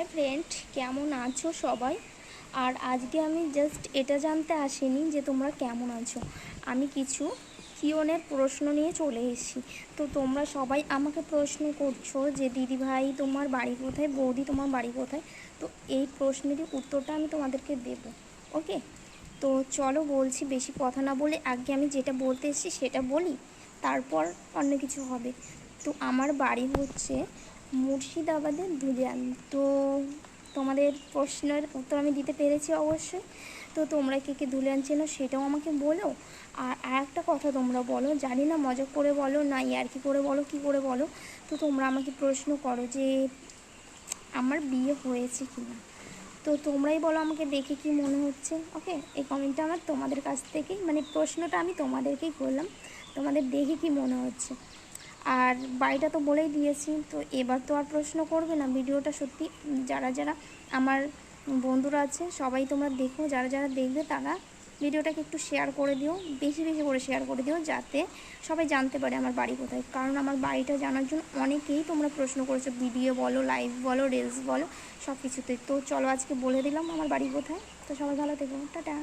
Hi friend কেমন আছো সবাই? আর আজকে আমি জাস্ট এটা জানতে আসিনি যে তোমরা কেমন আছো। আমি কিছু কিওনের প্রশ্ন নিয়ে চলে এসেছি। তো তোমরা সবাই আমাকে প্রশ্ন করছ যে, দিদি ভাই, তোমার বাড়ি কোথায়? বৌদি, তোমার বাড়ি কোথায়? তো এই প্রশ্নেরই উত্তরটা আমি তোমাদেরকে দেব। ওকে তো চলো বলছি, বেশি কথা না বলে আগে আমি যেটা বলতে এসেছি সেটা বলি, তারপর অন্য কিছু হবে। তো আমার বাড়ি হচ্ছে মুর্শিদাবাদের ধুলিয়ান তো তোমাদের প্রশ্নের উত্তর আমি দিতে পেরেছি অবশ্যই। তো তোমরা কে কে ধুলিয়ান চেনো সেটাও আমাকে বলো। আর আর একটা কথা তোমরা বলো, জানি না মজা করে বলো, না ইয়ার্কি করে বলো, কি করে বলো। তো তোমরা আমাকে প্রশ্ন করো যে আমার বিয়ে হয়েছে কি না তো তোমরাই বলো আমাকে দেখে কি মনে হচ্ছে ওকে এই কমেন্টটা আমার তোমাদের কাছ থেকেই মানে প্রশ্নটা আমি তোমাদেরকেই করলাম। তোমাদের দেখে কি মনে হচ্ছে। আর বাড়িটা তো বলেই দিয়েছি, তো এবার তো আর প্রশ্ন করবে না। ভিডিওটা সত্যি, যারা যারা আমার বন্ধুরা আছে, সবাই তোমরা দেখো, যারা যারা দেখবে তারা ভিডিওটাকে একটু শেয়ার করে দিও, বেশি বেশি করে শেয়ার করে দিও, যাতে সবাই জানতে পারে আমার বাড়ি কোথায়। কারণ আমার বাড়িটা জানার জন্য অনেকেই তোমরা প্রশ্ন করেছ ভিডিও বলো লাইভ বলো রিলস বলো সব কিছুতে তো চলো আজকে বলে দিলাম আমার বাড়ি কোথায়। তো সবাই ভালো থেকো। টাটা।